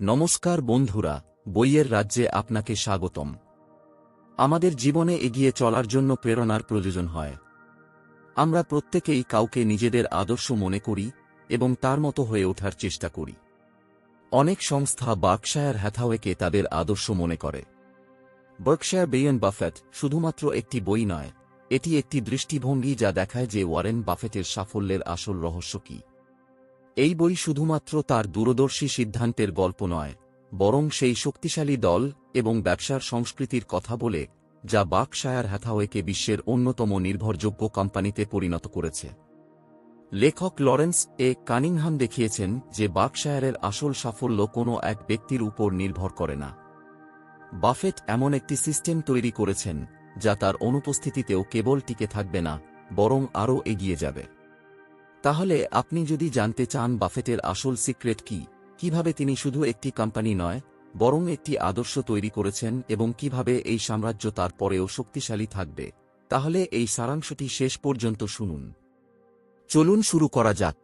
নমস্কার বন্ধুরা, বইয়ের রাজ্যে আপনাকে স্বাগতম। আমাদের জীবনে এগিয়ে চলার জন্য প্রেরণার প্রয়োজন হয়। আমরা প্রত্যেকেই কাউকে নিজেদের আদর্শ মনে করি এবং তার মতো হয়ে ওঠার চেষ্টা করি। অনেক সংস্থা বার্কশায়ার হ্যাথাওয়েকে তাদের আদর্শ মনে করে। বার্কশায়ার বেইয়ন বাফেট শুধুমাত্র একটি বই নয়, এটি একটি দৃষ্টিভঙ্গি যা দেখায় যে ওয়ারেন বাফেটের সাফল্যের আসল রহস্য কী। এই বই শুধুমাত্র তার দূরদর্শী সিদ্ধান্তের গল্প নয়, বরং সেই শক্তিশালী দল এবং ব্যবসার সংস্কৃতির কথা বলে, যা বাকশায়ার হ্যাথাওয়েকে বিশ্বের অন্যতম নির্ভরযোগ্য কোম্পানিতে পরিণত করেছে। লেখক লরেন্স এ কানিংহাম দেখিয়েছেন যে বাকশায়ারের আসল সাফল্য কোনো এক ব্যক্তির উপর নির্ভর করে না। বাফেট এমন একটি সিস্টেম তৈরি করেছেন, যা তার অনুপস্থিতিতেও কেবল টিকে থাকবে না, বরং আরও এগিয়ে যাবে। তাহলে আপনি যদি জানতে চান বাফেটের আসল সিক্রেট কি, কীভাবে তিনি শুধু একটি কোম্পানি নয়, বরং একটি আদর্শ তৈরি করেছেন এবং কীভাবে এই সাম্রাজ্য তার পরেও শক্তিশালী থাকবে, তাহলে এই সারাংশটি শেষ পর্যন্ত শুনুন। চলুন শুরু করা যাক।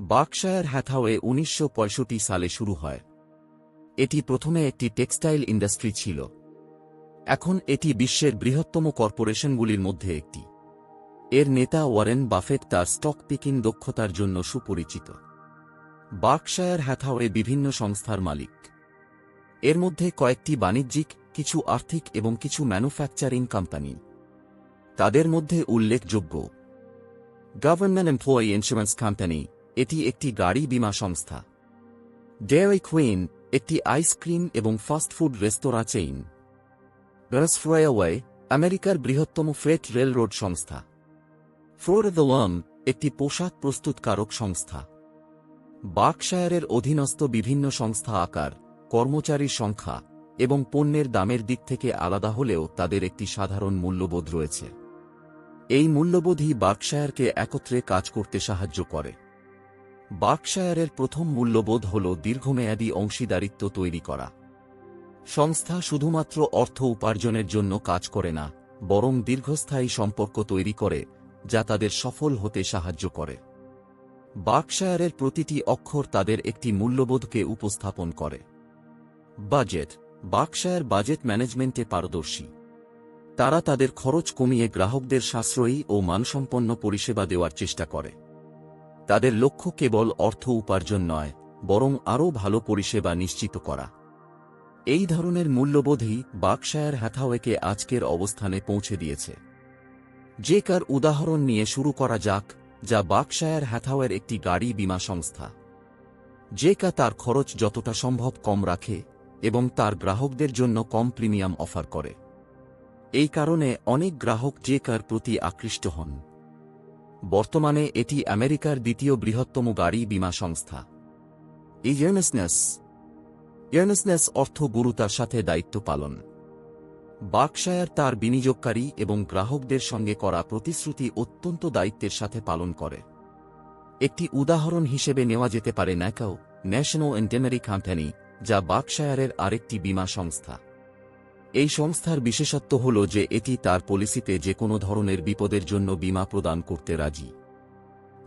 বার্কশায়ার হ্যাথাওয়ে উনিশশো পঁয়ষট্টি সালে শুরু হয়। এটি প্রথমে একটি টেক্সটাইল ইন্ডাস্ট্রি ছিল। এখন এটি বিশ্বের বৃহত্তম কর্পোরেশনগুলির মধ্যে একটি। এর নেতা ওয়ারেন বাফেট তার স্টক পিকিং দক্ষতার জন্য সুপরিচিত। বার্কশায়ার হ্যাথাওয়ে বিভিন্ন সংস্থার মালিক। এর মধ্যে কয়েকটি বাণিজ্যিক, কিছু আর্থিক এবং কিছু ম্যানুফ্যাকচারিং কোম্পানি। তাদের মধ্যে উল্লেখযোগ্য। গভর্নমেন্ট এমপ্লয়ি ইন্স্যুরেন্স কোম্পানি এটি একটি গাড়ি বীমা সংস্থা। ডেয়ারি কুইন একটি আইসক্রিম এবং ফাস্টফুড রেস্তোরাঁ চেইন রাসফ্রয়াওয়ে আমেরিকার বৃহত্তম ফ্রেট রেলরোড সংস্থা। ফ্লোর দ্য একটি পোশাক প্রস্তুতকারক সংস্থা। বার্কশায়ারের অধীনস্থ বিভিন্ন সংস্থা আকার, কর্মচারীর সংখ্যা এবং পণ্যের দামের দিক থেকে আলাদা হলেও তাদের একটি সাধারণ মূল্যবোধ রয়েছে। এই মূল্যবোধই বার্কশায়ারকে একত্রে কাজ করতে সাহায্য করে। বার্কশায়ারের প্রথম মূল্যবোধ হল দীর্ঘমেয়াদী অংশীদারিত্ব তৈরি করা। সংস্থা শুধুমাত্র অর্থ উপার্জনের জন্য কাজ করে না, বরং দীর্ঘস্থায়ী সম্পর্ক তৈরি করে যা তাদের সফল হতে সাহায্য করে। বার্কশায়ারের প্রতিটি অক্ষর তাদের একটি মূল্যবোধকে উপস্থাপন করে। বাজেট বার্কশায়ার বাজেট ম্যানেজমেন্টে পারদর্শী। তারা তাদের খরচ কমিয়ে গ্রাহকদের সাশ্রয়ী ও মানসম্পন্ন পরিষেবা দেওয়ার চেষ্টা করে। তাদের লক্ষ্য কেবল অর্থ উপার্জন নয়, বরং আরও ভালো পরিষেবা নিশ্চিত করা। এই ধরনের মূল্যবোধই বার্কশায়ার হ্যাথাওয়েকে আজকের অবস্থানে পৌঁছে দিয়েছে। যে কার উদাহরণ নিয়ে শুরু করা যাক, যা বাকশায়ার হ্যাথাওয়ের একটি গাড়ি বীমা সংস্থা। যে কা তার খরচ যতটা সম্ভব কম রাখে এবং তার গ্রাহকদের জন্য কম প্রিমিয়াম অফার করে। এই কারণে অনেক গ্রাহক যে কার প্রতি আকৃষ্ট হন। বর্তমানে এটি আমেরিকার দ্বিতীয় বৃহত্তম গাড়ি বীমা সংস্থা। ইয়ার্নেসনেস। ইয়ার্নেসনেস অর্থ গুরুতার সাথে দায়িত্ব পালন। বার্কশায়ার তার বিনিয়োগকারী এবং গ্রাহকদের সঙ্গে করা প্রতিশ্রুতি অত্যন্ত দায়িত্বের সাথে পালন করে। একটি উদাহরণ হিসেবে নেওয়া যেতে পারে ন্যাকাও, ন্যাশনাল ইন্টেনারি কোম্পানি, যা বার্কশায়ারের আরেকটি বীমা সংস্থা। এই সংস্থার বিশেষত্ব হল যে এটি তার পলিসিতে যে কোনো ধরনের বিপদের জন্য বীমা প্রদান করতে রাজি।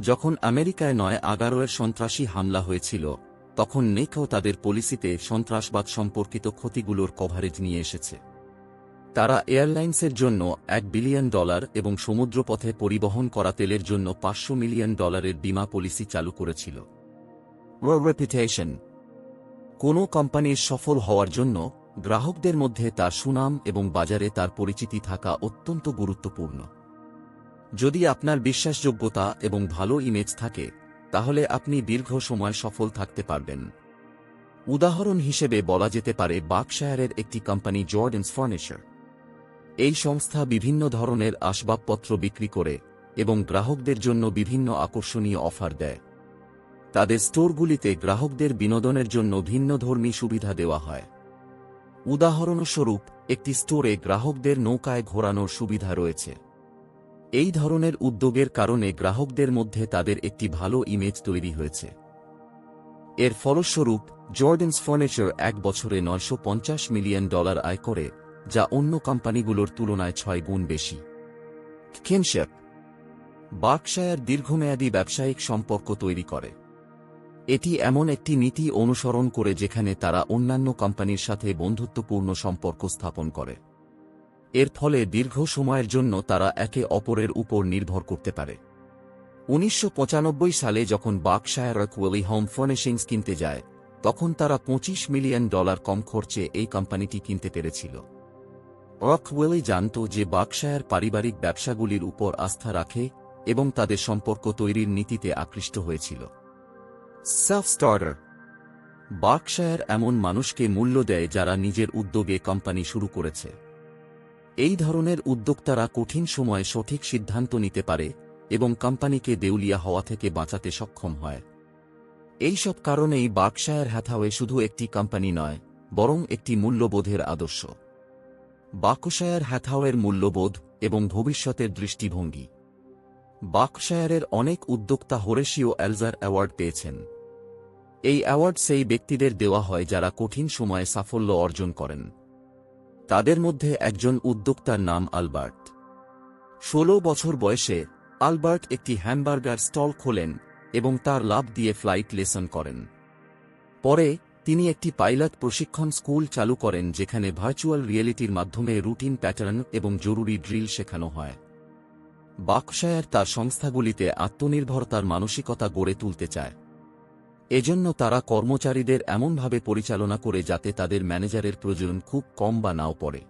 যখন আমেরিকায় নয় আগারোয়ের সন্ত্রাসী হামলা হয়েছিল, তখন নেকাও তাদের পলিসিতে সন্ত্রাসবাদ সম্পর্কিত ক্ষতিগুলোর কভারেজ নিয়ে এসেছে। তারা এয়ারলাইন্সের জন্য এক বিলিয়ন ডলার এবং সমুদ্রপথে পরিবহন করা তেলের জন্য পাঁচশো মিলিয়ন ডলারের বীমা পলিসি চালু করেছিল। রেপুটেশন কোনো কোম্পানির সফল হওয়ার জন্য গ্রাহকদের মধ্যে তার সুনাম এবং বাজারে তার পরিচিতি থাকা অত্যন্ত গুরুত্বপূর্ণ। যদি আপনার বিশ্বাসযোগ্যতা এবং ভালো ইমেজ থাকে, তাহলে আপনি দীর্ঘ সময় সফল থাকতে পারবেন। উদাহরণ হিসেবে বলা যেতে পারে বাকশায়ারের একটি কোম্পানি জর্ডেন্স ফার্নিচার। এই সংস্থা বিভিন্ন ধরনের আসবাবপত্র বিক্রি করে এবং গ্রাহকদের জন্য বিভিন্ন আকর্ষণীয় অফার দেয়। তাদের স্টোরগুলিতে গ্রাহকদের বিনোদনের জন্য ভিন্নধর্মী সুবিধা দেওয়া হয়। উদাহরণস্বরূপ, একটি স্টোরে গ্রাহকদের নৌকায় ঘোরানোর সুবিধা রয়েছে। এই ধরনের উদ্যোগের কারণে গ্রাহকদের মধ্যে তাদের একটি ভালো ইমেজ তৈরি হয়েছে। এর ফলস্বরূপ জর্ডেন্স ফার্নিচার এক বছরে নয়শো পঞ্চাশ মিলিয়ন ডলার আয় করে যা অন্য কোম্পানিগুলোর তুলনায় ছয় গুণ বেশি। কিনশেপ বার্কশায়ার দীর্ঘমেয়াদী ব্যবসায়িক সম্পর্ক তৈরি করে। এটি এমন একটি নীতি অনুসরণ করে যেখানে তারা অন্যান্য কোম্পানির সাথে বন্ধুত্বপূর্ণ সম্পর্ক স্থাপন করে। এর ফলে দীর্ঘ সময়ের জন্য তারা একে অপরের উপর নির্ভর করতে পারে। উনিশশো পঁচানব্বই সালে যখন বাকশায়ার ওয়েলি হোম ফার্নিশিংস কিনতে যায়, তখন তারা পঁচিশ মিলিয়ন ডলার কম খরচে এই কোম্পানিটি কিনতে পেরেছিল। রকওয়েলি জানত যে বাকশায়ার পারিবারিক ব্যবসাগুলির উপর আস্থা রাখে এবং তাদের সম্পর্ক তৈরির নীতিতে আকৃষ্ট হয়েছিল। সেলফ স্টার্টার বার্কশায়ার এমন মানুষকে মূল্য দেয় যারা নিজের উদ্যোগে কোম্পানি শুরু করেছে। এই ধরনের উদ্যোক্তারা কঠিন সময়ে সঠিক সিদ্ধান্ত নিতে পারে এবং কোম্পানিকে দেউলিয়া হওয়া থেকে বাঁচাতে সক্ষম হয়। এইসব কারণেই বার্কশায়ার হ্যাথাওয়ে শুধু একটি কোম্পানি নয় বরং একটি মূল্যবোধের আদর্শ। বাকশায়ার হ্যাথাওয়ের মূল্যবোধ এবং ভবিষ্যতের দৃষ্টিভঙ্গি। বাকশায়ারের অনেক উদ্যোক্তা হোরেশিও অ্যালজার অ্যাওয়ার্ড পেয়েছেন। এই অ্যাওয়ার্ড সেই ব্যক্তিদের দেওয়া হয় যারা কঠিন সময়ে সাফল্য অর্জন করেন। তাদের মধ্যে একজন উদ্যোক্তার নাম আলবার্ট। ষোলো বছর বয়সে, আলবার্ট একটি হ্যামবার্গার স্টল খোলেন এবং তার লাভ দিয়ে ফ্লাইট লেসন করেন। পরে তিনি একটি পাইলট প্রশিক্ষণ স্কুল চালু করেন যেখানে ভার্চুয়াল রিয়েলিটির মাধ্যমে রুটিন প্যাটার্ন এবং জরুরি ড্রিল শেখানো হয়। বাকশায়ার তার সংস্থাগুলিতে আত্মনির্ভরতার মানসিকতা গড়ে তুলতে চায়। এজন্য তারা কর্মচারীদের এমনভাবে পরিচালনা করে যাতে তাদের ম্যানেজারের প্রয়োজন খুব কম বা নাও পড়ে।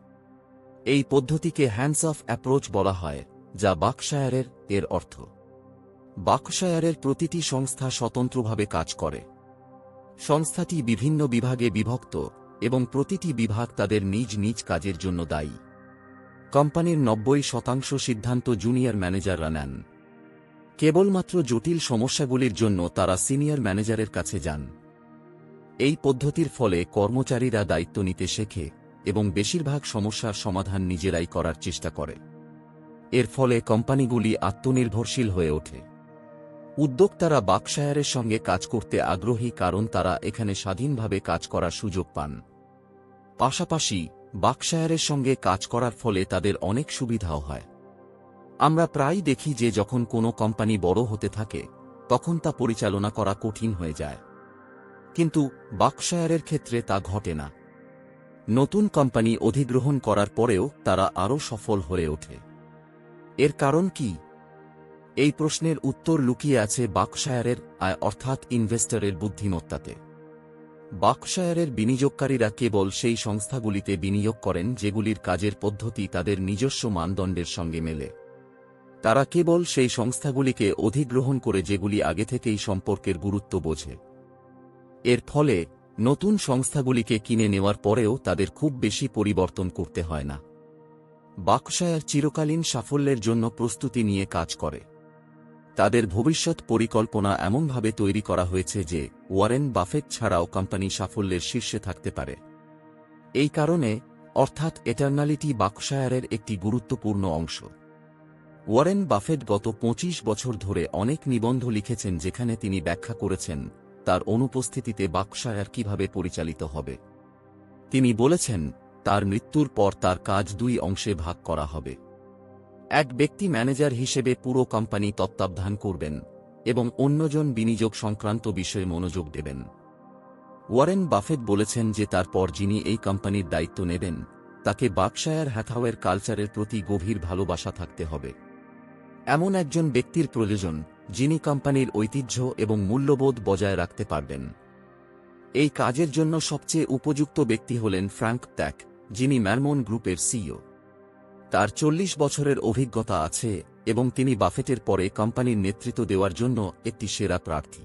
এই পদ্ধতিকে হ্যান্ডস অফ অ্যাপ্রোচ বলা হয়, যা বাকশায়ারের এর অর্থ। বাকশায়ারের প্রতিটি সংস্থা স্বতন্ত্রভাবে কাজ করে। সংস্থাটি বিভিন্ন বিভাগে বিভক্ত এবং প্রতিটি বিভাগ তাদের নিজ নিজ কাজের জন্য দায়ী। কোম্পানির নব্বই শতাংশ সিদ্ধান্ত জুনিয়র ম্যানেজাররা নেন। কেবলমাত্র জটিল সমস্যাগুলির জন্য তারা সিনিয়র ম্যানেজারের কাছে যান। এই পদ্ধতির ফলে কর্মচারীরা দায়িত্ব নিতে শেখে এবং বেশিরভাগ সমস্যার সমাধান নিজেরাই করার চেষ্টা করে। এর ফলে কোম্পানিগুলি আত্মনির্ভরশীল হয়ে ওঠে। উদ্যোক্তারা বাকশায়ারের সঙ্গে কাজ করতে আগ্রহী কারণ তারা এখানে স্বাধীনভাবে কাজ করার সুযোগ পান। পাশাপাশি, বাকশায়ারের সঙ্গে কাজ করার ফলে তাদের অনেক সুবিধাও হয়। আমরা প্রায় দেখি যে যখন কোনো কোম্পানি বড় হতে থাকে, তখন তা পরিচালনা করা কঠিন হয়ে যায়। কিন্তু, বাকশায়ারের ক্ষেত্রে তা ঘটে না। নতুন কোম্পানি অধিগ্রহণ করার পরেও তারা আরও সফল হয়ে ওঠে। এর কারণ কি? এই প্রশ্নের উত্তর লুকিয়ে আছে বাকশায়ারের, আয় অর্থাৎ ইনভেস্টরের বুদ্ধিমত্তাতে। বাকশায়ারের বিনিয়োগকারীরা কেবল সেই সংস্থাগুলিতে বিনিয়োগ করেন যেগুলির কাজের পদ্ধতি তাদের নিজস্ব মানদণ্ডের সঙ্গে মেলে। তারা কেবল সেই সংস্থাগুলিকে অধিগ্রহণ করে যেগুলি আগে থেকেই সম্পর্কের গুরুত্ব বোঝে। এর ফলে, নতুন সংস্থাগুলিকে কিনে নেওয়ার পরেও তাদের খুব বেশি পরিবর্তন করতে হয় না। বাকশায়ার চিরকালীন সাফল্যের জন্য প্রস্তুতি নিয়ে কাজ করে। তাদের ভবিষ্যৎ পরিকল্পনা এমনভাবে তৈরি করা হয়েছে যে ওয়ারেন বাফেট ছাড়াও কোম্পানি সাফল্যের শীর্ষে থাকতে পারে। এই কারণে, অর্থাৎ এটার্নালিটি বাকশায়ারের একটি গুরুত্বপূর্ণ অংশ। ওয়ারেন বাফেট গত ২৫ বছর ধরে অনেক নিবন্ধ লিখেছেন যেখানে তিনি ব্যাখ্যা করেছেন তার অনুপস্থিতিতে বাকশায়ার কীভাবে পরিচালিত হবে। তিনি বলেছেন, তার মৃত্যুর পর তার কাজ দুই অংশে ভাগ করা হবে। এক ব্যক্তি ম্যানেজার হিসেবে পুরো কোম্পানি তত্ত্বাবধান করবেন এবং অন্যজন বিনিয়োগ সংক্রান্ত বিষয়ে মনোযোগ দেবেন। ওয়ারেন বাফেট বলেছেন যে তারপর যিনি এই কোম্পানির দায়িত্ব নেবেন, তাকে বাকশায়ার হ্যাথাওয়ের কালচারের প্রতি গভীর ভালোবাসা থাকতে হবে। এমন একজন ব্যক্তির প্রয়োজন, যিনি কোম্পানির ঐতিহ্য এবং মূল্যবোধ বজায় রাখতে পারবেন। এই কাজের জন্য সবচেয়ে উপযুক্ত ব্যক্তি হলেন ফ্র্যাঙ্ক ত্যাক, যিনি ম্যারমোন গ্রুপের সিইও। তার চল্লিশ বছরের অভিজ্ঞতা আছে এবং তিনি বাফেটের পরে কোম্পানির নেতৃত্ব দেওয়ার জন্য একটি সেরা প্রার্থী।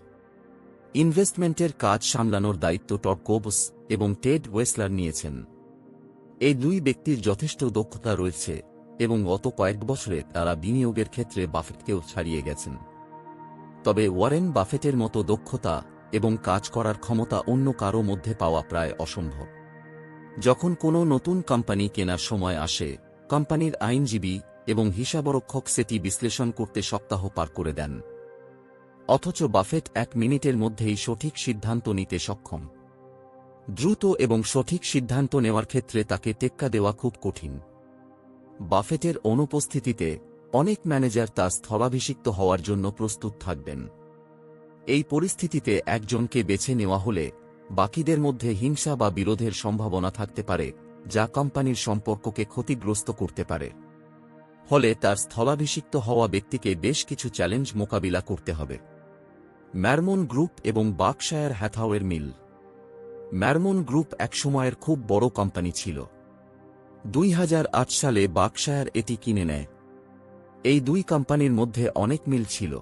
ইনভেস্টমেন্টের কাজ সামলানোর দায়িত্ব টর্কোবস এবং টেড ওয়েসলার নিয়েছেন। এই দুই ব্যক্তির যথেষ্ট দক্ষতা রয়েছে এবং গত কয়েক বছরে তারা বিনিয়োগের ক্ষেত্রে বাফেটকেও ছাড়িয়ে গেছেন। তবে ওয়ারেন বাফেটের মতো দক্ষতা এবং কাজ করার ক্ষমতা অন্য কারও মধ্যে পাওয়া প্রায় অসম্ভব। যখন কোনো নতুন কোম্পানি কেনার সময় আসে কোম্পানির আইনজীবী এবং হিসাবরক্ষক সেটি বিশ্লেষণ করতে সপ্তাহ পার করে দেন। অথচ বাফেট এক মিনিটের মধ্যেই সঠিক সিদ্ধান্ত নিতে সক্ষম। দ্রুত এবং সঠিক সিদ্ধান্ত নেওয়ার ক্ষেত্রে তাকে টেক্কা দেওয়া খুব কঠিন। বাফেটের অনুপস্থিতিতে অনেক ম্যানেজার তা স্থলাভিষিক্ত হওয়ার জন্য প্রস্তুত থাকবেন। এই পরিস্থিতিতে একজনকে বেছে নেওয়া হলে বাকিদের মধ্যে হিংসা বা বিরোধের সম্ভাবনা থাকতে পারে যা কোম্পানির সম্পর্ককে ক্ষতিগ্রস্ত করতে পারে। ফলে তার স্থলাভিষিক্ত হওয়া ব্যক্তিকে বেশ কিছু চ্যালেঞ্জ মোকাবিলা করতে হবে। ম্যারমন গ্রুপ এবং বাকশায়ার হ্যাথাওয়ের মিল। ম্যারমন গ্রুপ একসময়ের খুব বড় কোম্পানি ছিল। দুই হাজার আট সালে বাকশায়ার এটি কিনে নেয়। এই দুই কোম্পানির মধ্যে অনেক মিল ছিল।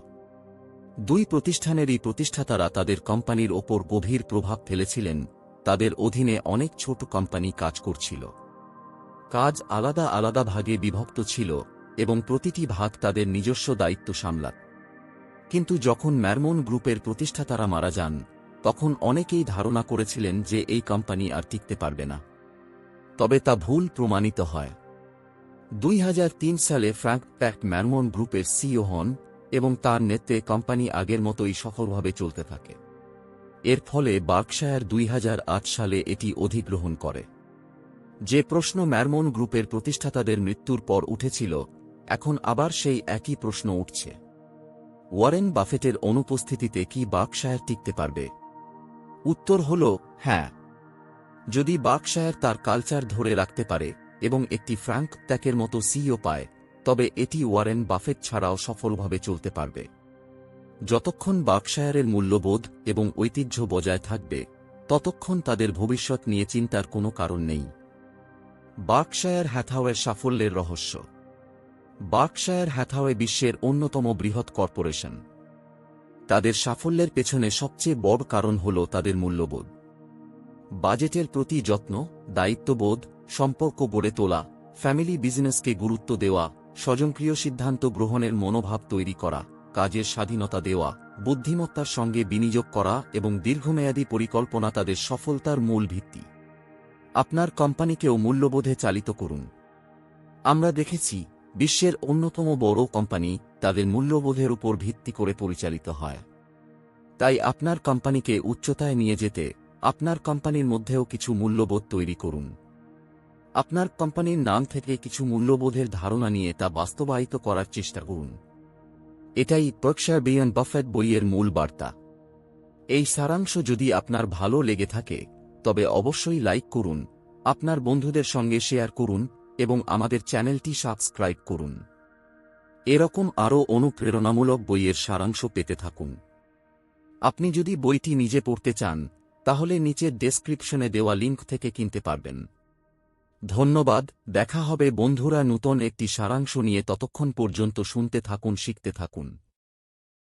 দুই প্রতিষ্ঠানেরই প্রতিষ্ঠাতারা তাদের কোম্পানির ওপর গভীর প্রভাব ফেলেছিলেন। তাদের অধীনে অনেক ছোট কোম্পানি কাজ করছিল। কাজ আলাদা আলাদা ভাগে বিভক্ত ছিল এবং প্রতিটি ভাগ তাদের নিজস্ব দায়িত্ব সামলাত। কিন্তু যখন ম্যারমন গ্রুপের প্রতিষ্ঠাতারা মারা যান, তখন অনেকেই ধারণা করেছিলেন যে এই কোম্পানি আর টিকতে পারবে না। তবে তা ভুল প্রমাণিত হয়। দুই হাজার তিন সালে ফ্র্যাঙ্ক প্যাক্ট ম্যারমন গ্রুপের সিও হন এবং তার নেতৃত্বে কোম্পানি আগের মতোই সফলভাবে চলতে থাকে। এর ফলে বার্কশায়ার দুই সালে এটি অধিগ্রহণ করে। যে প্রশ্ন ম্যারমন গ্রুপের প্রতিষ্ঠাতাদের মৃত্যুর পর উঠেছিল, এখন আবার সেই একই প্রশ্ন উঠছে। ওয়ারেন বাফেটের অনুপস্থিতিতে কি বার্কশায়ার টিকতে পারবে? উত্তর হল হ্যাঁ। যদি বার্কশায়ার তার কালচার ধরে রাখতে পারে এবং একটি ফ্র্যাঙ্ক ত্যাকের মতো সিইও পায়, তবে এটি ওয়ারেন বাফেট ছাড়াও সফলভাবে চলতে পারবে। যতক্ষণ বার্কশায়ারের মূল্যবোধ এবং ঐতিহ্য বজায় থাকবে, ততক্ষণ তাদের ভবিষ্যৎ নিয়ে চিন্তার কোনো কারণ নেই। বার্কশায়ার হ্যাথাওয়ের সাফল্যের রহস্য। বার্কশায়ার হ্যাথাওয়ে বিশ্বের অন্যতম বৃহৎ কর্পোরেশন। তাদের সাফল্যের পেছনে সবচেয়ে বড় কারণ হল তাদের মূল্যবোধ। বাজেটের প্রতি যত্ন, দায়িত্ববোধ, সম্পর্ক গড়ে তোলা, ফ্যামিলি বিজনেসকে গুরুত্ব দেওয়া স্বজনক্রিয় সিদ্ধান্ত গ্রহণের মনোভাব তৈরি করা কাজের স্বাধীনতা দেওয়া, বুদ্ধিমত্তার সঙ্গে বিনিয়োগ করা এবং দীর্ঘমেয়াদী পরিকল্পনা তাদের সফলতার মূল ভিত্তি। আপনার কোম্পানিকেও মূল্যবোধে চালিত করুন। আমরা দেখেছি, বিশ্বের অন্যতম বড় কোম্পানি তাদের মূল্যবোধের উপর ভিত্তি করে পরিচালিত হয়। তাই আপনার কোম্পানিকে উচ্চতায় নিয়ে যেতে, আপনার কোম্পানির মধ্যেও কিছু মূল্যবোধ তৈরি করুন। আপনার কোম্পানির নাম থেকে কিছু মূল্যবোধের ধারণা নিয়ে তা বাস্তবায়িত করার চেষ্টা করুন। এটাই প্রক্সার বিয়ন বাফেট বইয়ের মূল বার্তা। এই সারাংশ যদি আপনার ভালো লেগে থাকে, তবে অবশ্যই লাইক করুন, আপনার বন্ধুদের সঙ্গে শেয়ার করুন, এবং আমাদের চ্যানেলটি সাবস্ক্রাইব করুন। এরকম আরও অনুপ্রেরণামূলক বইয়ের সারাংশ পেতে থাকুন। আপনি যদি বইটি নিজে পড়তে চান, তাহলে নিচের ডেসক্রিপশনে দেওয়া লিঙ্ক থেকে কিনতে পারবেন। ধন্যবাদ দেখা হবে বন্ধুরা নূতন একটি সারাংশ নিয়ে ততক্ষণ পর্যন্ত শুনতে থাকুন শিখতে থাকুন।